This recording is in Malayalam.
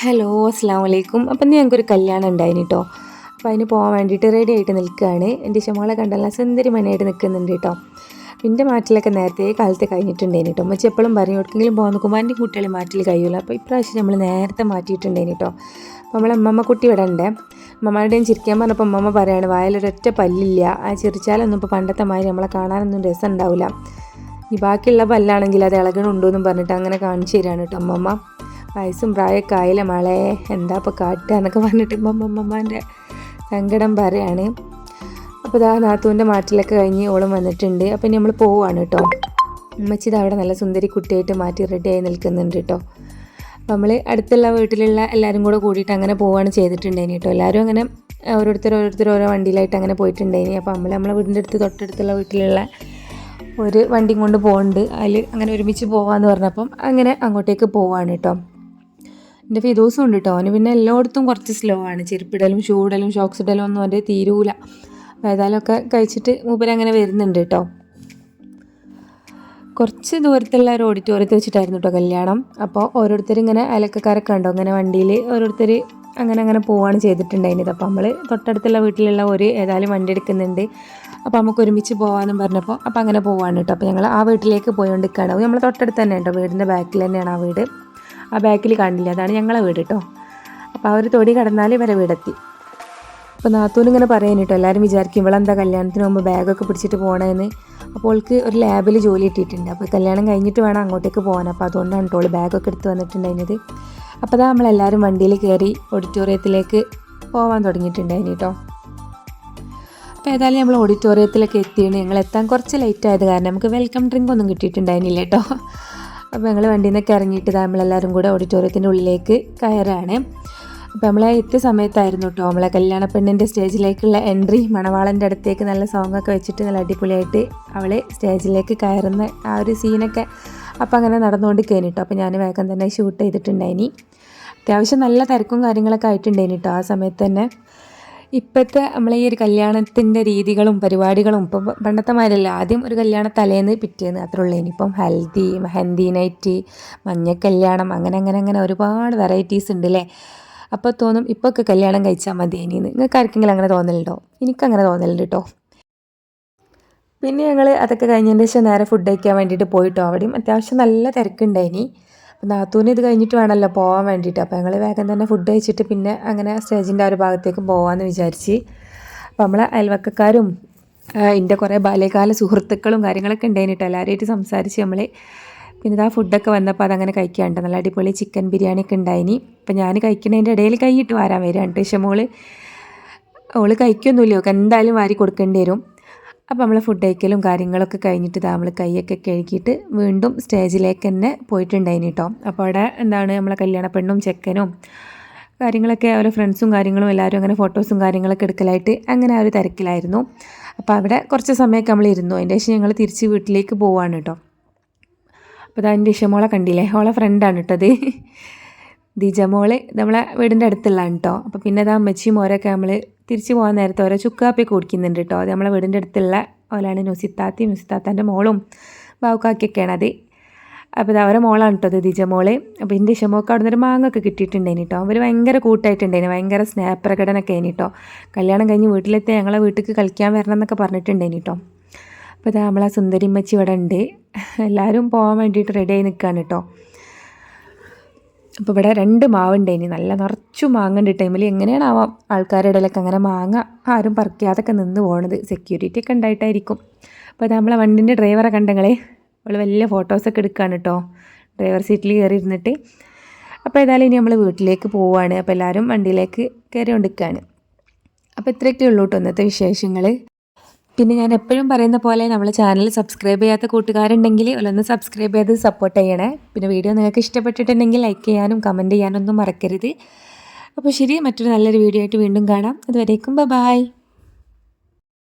ഹലോ അസ്സാം വലൈക്കും അപ്പം ഞങ്ങൾക്കൊരു കല്യാണം ഉണ്ടായിന് കേട്ടോ അപ്പോൾ അതിന് പോകാൻ വേണ്ടിയിട്ട് റെഡി ആയിട്ട് നിൽക്കുകയാണ് എന്റെ ഇഷ്ടമോളെ കണ്ടല്ല സുന്ദരി മനയായിട്ട് നിൽക്കുന്നുണ്ട് കേട്ടോ എന്റെ മാറ്റിലൊക്കെ നേരത്തെ കാലത്ത് കഴിഞ്ഞിട്ടുണ്ടായിന് കേട്ടോ മച്ചി എപ്പോഴും പറഞ്ഞു എവിടെക്കെങ്കിലും പോകാൻ നോക്കുമ്പോൾ കുട്ടികളെ മാറ്റിൽ കഴിയില്ല അപ്പോൾ ഇപ്രാവശ്യം നമ്മൾ നേരത്തെ മാറ്റിയിട്ടുണ്ടായിന് കേട്ടോ അപ്പോൾ നമ്മളെ അമ്മമ്മ കുട്ടി ഇവിടെ ഉണ്ട്. അമ്മമാരുടെയും ചിരിക്കാൻ പറഞ്ഞപ്പോൾ അമ്മമ്മ പറയാണ് വായിലൊരൊറ്റ പല്ലില്ല. ആ ചിരിച്ചാലൊന്നും ഇപ്പോൾ പണ്ടത്തെ മാതിരി നമ്മളെ കാണാനൊന്നും രസം ഉണ്ടാവില്ല ഈ ബാക്കിയുള്ള പല്ലാണെങ്കിൽ അത് ഇളകണുണ്ടോ എന്നും പറഞ്ഞിട്ട് അങ്ങനെ കാണിച്ചു തരാണ് കേട്ടോ അമ്മമ്മ. വയസ്സും പ്രായമൊക്കെ ആയില്ല മളെ? എന്താ ഇപ്പോൾ കാട്ടുക എന്നൊക്കെ പറഞ്ഞിട്ട് അമ്മമ്മന്റെ സങ്കടം പറയാണ്. അപ്പോൾ ഇതാ നാത്തൂന്റെ മാറ്റിലൊക്കെ കഴിഞ്ഞ് ഓളം വന്നിട്ടുണ്ട്. അപ്പം നമ്മൾ പോവുകയാണ് കേട്ടോ. ഉമ്മച്ചി ഇത് അവിടെ നല്ല സുന്ദരി കുട്ടിയായിട്ട് മാറ്റി റെഡിയായി നിൽക്കുന്നുണ്ട് കേട്ടോ. അപ്പം നമ്മൾ അടുത്തുള്ള വീട്ടിലുള്ള എല്ലാവരും കൂടെ കൂടിയിട്ട് അങ്ങനെ പോവുകയാണ് ചെയ്തിട്ടുണ്ടായിന് കേട്ടോ. എല്ലാവരും അങ്ങനെ ഓരോരുത്തർ ഓരോരുത്തർ ഓരോ വണ്ടിയിലായിട്ട് അങ്ങനെ പോയിട്ടുണ്ടായിനി. അപ്പോൾ നമ്മൾ നമ്മളെ വീടിന്റെ അടുത്ത് തൊട്ടടുത്തുള്ള വീട്ടിലുള്ള ഒരു വണ്ടിയും കൊണ്ട് പോകുന്നുണ്ട് അതിൽ അങ്ങനെ ഒരുമിച്ച് പോകാമെന്ന് പറഞ്ഞപ്പം അങ്ങനെ അങ്ങോട്ടേക്ക് പോവാണ് കേട്ടോ. എന്റെ ഫിദോസും ഉണ്ട് കേട്ടോ അവന് പിന്നെ എല്ലായിടത്തും കുറച്ച് സ്ലോ ആണ്. ചെരുപ്പിടലും ഷൂടലും ഷോക്സ് ഇടലും ഒന്നും അവന്റെ തീരൂല. അപ്പോൾ ഏതായാലും ഒക്കെ കഴിച്ചിട്ട് മൂപ്പരങ്ങനെ വരുന്നുണ്ട് കേട്ടോ കുറച്ച് ദൂരത്തുള്ള ഒരു ഓഡിറ്റോറിയത്തിൽ വെച്ചിട്ടായിരുന്നു കേട്ടോ കല്യാണം. അപ്പോൾ ഓരോരുത്തർ ഇങ്ങനെ അയലക്കാരൊക്കെ ഉണ്ടോ അങ്ങനെ വണ്ടിയിൽ ഓരോരുത്തർ അങ്ങനെ അങ്ങനെ പോവുകയാണ് ചെയ്തിട്ടുണ്ടായിരുന്നത്. അപ്പോൾ നമ്മൾ തൊട്ടടുത്തുള്ള വീട്ടിലുള്ള ഒരു ഏതായാലും വണ്ടി എടുക്കുന്നുണ്ട്. അപ്പോൾ നമുക്ക് ഒരുമിച്ച് പോകാമെന്നും പറഞ്ഞപ്പോൾ അപ്പോൾ അങ്ങനെ പോവാണ് കേട്ടോ അപ്പോൾ ഞങ്ങൾ ആ വീട്ടിലേക്ക് പോയോണ്ടിരിക്കുകയാണ് നമ്മൾ തൊട്ടടുത്ത് തന്നെ ഉണ്ടോ വീടിന്റെ ബാക്കിൽ തന്നെയാണ് ആ വീട്. ആ ബാക്കിൽ കാണില്ല അതാണ് ഞങ്ങളെ വീട് കേട്ടോ അപ്പോൾ ആ ഒരു തൊടി കടന്നാൽ ഇവരെ വീടെത്തി. അപ്പോൾ നാത്തൂന് ഇങ്ങനെ പറയാൻ കേട്ടോ എല്ലാവരും വിചാരിക്കും ഇവളെന്താ കല്യാണത്തിന് മുമ്പ് ബാഗൊക്കെ പിടിച്ചിട്ട് പോകണമെന്ന് അപ്പോൾ അവൾക്ക് ഒരു ലാബിൽ ജോലി കിട്ടിയിട്ടുണ്ട്. അപ്പോൾ കല്യാണം കഴിഞ്ഞിട്ട് വേണം അങ്ങോട്ടേക്ക് പോകാൻ. അപ്പോൾ അതുകൊണ്ടാണ് കേട്ടോ ബാഗൊക്കെ എടുത്ത് വന്നിട്ടുണ്ടായിരുന്നത്. അപ്പോൾ അതാ നമ്മളെല്ലാവരും വണ്ടിയിൽ കയറി ഓഡിറ്റോറിയത്തിലേക്ക് പോകാൻ തുടങ്ങിയിട്ടുണ്ടായിന് കേട്ടോ അപ്പോൾ ഏതായാലും നമ്മൾ ഓഡിറ്റോറിയത്തിലൊക്കെ എത്തിയാണ്. ഞങ്ങൾ എത്താൻ കുറച്ച് ലേറ്റ് ആയത് കാരണം നമുക്ക് വെൽക്കം ഡ്രിങ്ക് ഒന്നും കിട്ടിയിട്ടുണ്ടായിരുന്നില്ല കേട്ടോ അപ്പോൾ ഞങ്ങൾ വണ്ടിയിൽ നിന്നൊക്കെ ഇറങ്ങിയിട്ട് നമ്മളെല്ലാവരും കൂടെ ഓഡിറ്റോറിയത്തിന്റെ ഉള്ളിലേക്ക് കയറാണ്. അപ്പോൾ നമ്മളെ എത്തിയ സമയത്തായിരുന്നു കേട്ടോ നമ്മളെ കല്യാണ പെണ്ണിന്റെ സ്റ്റേജിലേക്കുള്ള എൻട്രി മണവാളന്റെ അടുത്തേക്ക് നല്ല സോങ്ങൊക്കെ വെച്ചിട്ട് നല്ല അടിപൊളിയായിട്ട് അവൾ സ്റ്റേജിലേക്ക് കയറുന്ന ആ ഒരു സീനൊക്കെ അപ്പോൾ അങ്ങനെ നടന്നുകൊണ്ട് കഴിഞ്ഞിട്ടോ അപ്പോൾ ഞാൻ വേഗം തന്നെ ഷൂട്ട് ചെയ്തിട്ടുണ്ടായിനി. അത്യാവശ്യം നല്ല തിരക്കും കാര്യങ്ങളൊക്കെ ആയിട്ടുണ്ടായിനി കേട്ടോ ആ സമയത്ത് തന്നെ. ഇപ്പോഴത്തെ നമ്മളെ ഈ ഒരു കല്യാണത്തിന്റെ രീതികളും പരിപാടികളും ഇപ്പം പണ്ടത്തെ മാതിരല്ല ആദ്യം ഒരു കല്യാണ തലേന്ന് പിറ്റേന്ന് അത്ര ഉള്ളൂ. ഇനിയിപ്പം ഹൽദി മെഹന്തി നൈറ്റ് മഞ്ഞ കല്യാണം അങ്ങനെ അങ്ങനെ അങ്ങനെ ഒരുപാട് വെറൈറ്റീസ് ഉണ്ട് അല്ലേ അപ്പോൾ തോന്നും ഇപ്പോൾ ഒക്കെ കല്യാണം കഴിച്ചാൽ മതി ഇനി. നിങ്ങൾക്ക് ആർക്കെങ്കിലും അങ്ങനെ തോന്നലുണ്ടോ? എനിക്കങ്ങനെ തോന്നലുണ്ട് കേട്ടോ പിന്നെ ഞങ്ങൾ അതൊക്കെ കഴിഞ്ഞതിന് ശേഷം നേരെ ഫുഡ് കഴിക്കാൻ വേണ്ടിയിട്ട് പോയിട്ടോ. അവിടെയും അത്യാവശ്യം നല്ല തിരക്കുണ്ടായിനി. അപ്പം നാത്തൂന് ഇത് കഴിഞ്ഞിട്ട് വേണമല്ലോ പോകാൻ വേണ്ടിയിട്ട്. അപ്പോൾ ഞങ്ങൾ വേഗം തന്നെ ഫുഡ് കഴിച്ചിട്ട് പിന്നെ അങ്ങനെ സ്റ്റേജിന്റെ ആ ഒരു ഭാഗത്തേക്ക് പോകാമെന്ന് വിചാരിച്ച്. അപ്പോൾ നമ്മളെ അയൽവക്കക്കാരും എന്റെ കുറേ ബാല്യകാല സുഹൃത്തുക്കളും കാര്യങ്ങളൊക്കെ ഉണ്ടായിട്ടോ എല്ലാവരുമായിട്ട് സംസാരിച്ച് നമ്മൾ പിന്നെ ഇതാ ഫുഡൊക്കെ വന്നപ്പോൾ അതങ്ങനെ കഴിക്കാണ്ട്. നല്ല അടിപൊളി ചിക്കൻ ബിരിയാണി ഒക്കെ ഉണ്ടായിനി അപ്പം ഞാൻ കഴിക്കുന്നതിന്റെ ഇടയിൽ കൈയിട്ട് വരാൻ വരികയാണ് പക്ഷേ മോൾ. ഓൾ കഴിക്കൊന്നുമില്ല. എന്തായാലും വാരി കൊടുക്കേണ്ടി വരും. അപ്പോൾ നമ്മൾ ഫുഡ് കഴിക്കലും കാര്യങ്ങളൊക്കെ കഴിഞ്ഞിട്ട് നമ്മൾ കൈയൊക്കെ കഴുകിയിട്ട് വീണ്ടും സ്റ്റേജിലേക്ക് തന്നെ പോയിട്ടുണ്ടായിന് കേട്ടോ അപ്പോൾ അവിടെ എന്താണ് നമ്മളെ കല്യാണ പെണ്ണും ചെക്കനും കാര്യങ്ങളൊക്കെ അവരെ ഫ്രണ്ട്സും കാര്യങ്ങളും എല്ലാവരും അങ്ങനെ ഫോട്ടോസും കാര്യങ്ങളൊക്കെ എടുക്കലായിട്ട് അങ്ങനെ ആ ഒരു തിരക്കിലായിരുന്നു. അപ്പോൾ അവിടെ കുറച്ച് സമയമൊക്കെ നമ്മൾ ഇരുന്നു. അതിന്റെ ശേഷം ഞങ്ങൾ തിരിച്ച് വീട്ടിലേക്ക് പോവാണ് കേട്ടോ അപ്പോൾ അതാ എന്റെ ഇഷമോളെ കണ്ടില്ലേ? ഓളെ ഫ്രണ്ടാണ് കേട്ടത് ദിജമോൾ നമ്മളെ വീടിന്റെ അടുത്തുള്ളതാണ് കേട്ടോ അപ്പോൾ പിന്നെ അത് അമ്മച്ചിയും ഓരൊക്കെ നമ്മൾ തിരിച്ചു പോകാൻ നേരത്തെ ഓരോ ചുക്കാപ്പിയൊക്കെ കുടിക്കുന്നുണ്ട് കേട്ടോ. അത് നമ്മളെ വീടിന്റെ അടുത്തുള്ള ഓലാണ് നുസിത്താത്തി നുസിത്താത്താന്റെ മോളും ബാവുക്കാക്കിയൊക്കെയാണ് അത്. അപ്പോൾ ഇത് അവരെ മോളാണ് കേട്ടോ അത് ദിജമോൾ അപ്പോൾ എന്റെ ഇഷമോക്ക് അവിടെ നിന്നൊരു മാങ്ങൊക്കെ കിട്ടിയിട്ടുണ്ടായിന് കേട്ടോ. അവർ ഭയങ്കര കൂട്ടായിട്ടുണ്ടായിന്. ഭയങ്കര സ്നേഹപ്രകടനമൊക്കെ ആയിന് കേട്ടോ. കല്യാണം കഴിഞ്ഞ് വീട്ടിലെത്തി ഞങ്ങളെ വീട്ടിൽ കളിക്കാൻ വരണം എന്നൊക്കെ പറഞ്ഞിട്ടുണ്ടായിന് കേട്ടോ. അപ്പോൾ ഇത് നമ്മളെ സുന്ദരിമ്മച്ചി ഇവിടെ ഉണ്ട്. എല്ലാവരും പോകാൻ വേണ്ടിയിട്ട് റെഡി ആയി നിൽക്കുകയാണ് കേട്ടോ. അപ്പോൾ ഇവിടെ രണ്ട് മാവുണ്ടേനി നല്ല നിറച്ചു മാങ്ങണ്ട്. ടൈമിൽ എങ്ങനെയാണ് ആ ആൾക്കാരുടെ ഇടയിലൊക്കെ അങ്ങനെ മാങ്ങ ആരും പറിക്കാതൊക്കെ നിന്ന് പോകണത് സെക്യൂരിറ്റി ഒക്കെ ഉണ്ടായിട്ടായിരിക്കും. അപ്പോൾ നമ്മളെ വണ്ടിന്റെ ഡ്രൈവറെ കണ്ടങ്ങളെ. അവൾ വലിയ ഫോട്ടോസൊക്കെ എടുക്കുകയാണ് കേട്ടോ ഡ്രൈവർ സീറ്റിൽ കയറി ഇരുന്നിട്ട് അപ്പോൾ ഏതായാലും ഇനി നമ്മൾ വീട്ടിലേക്ക് പോവുകയാണ് അപ്പോൾ എല്ലാവരും വണ്ടിയിലേക്ക് കയറി കൊണ്ടിരിക്കുകയാണ് അപ്പോൾ ഇത്രയൊക്കെ ഉള്ളൂ കേട്ടോ ഇന്നത്തെ വിശേഷങ്ങൾ പിന്നെ ഞാൻ എപ്പോഴും പറയുന്ന പോലെ നമ്മൾ ചാനൽ സബ്സ്ക്രൈബ് ചെയ്യാത്ത കൂട്ടുകാരുണ്ടെങ്കിൽ ഒന്ന് സബ്സ്ക്രൈബ് ചെയ്ത് സപ്പോർട്ട് ചെയ്യണേ. പിന്നെ വീഡിയോ നിങ്ങൾക്ക് ഇഷ്ടപ്പെട്ടിട്ടുണ്ടെങ്കിൽ ലൈക്ക് ചെയ്യാനും കമന്റ് ചെയ്യാനൊന്നും മറക്കരുത്. അപ്പോൾ ശരി മറ്റൊരു നല്ലൊരു വീഡിയോ ആയിട്ട് വീണ്ടും കാണാം. അതുവരേക്കും ബൈ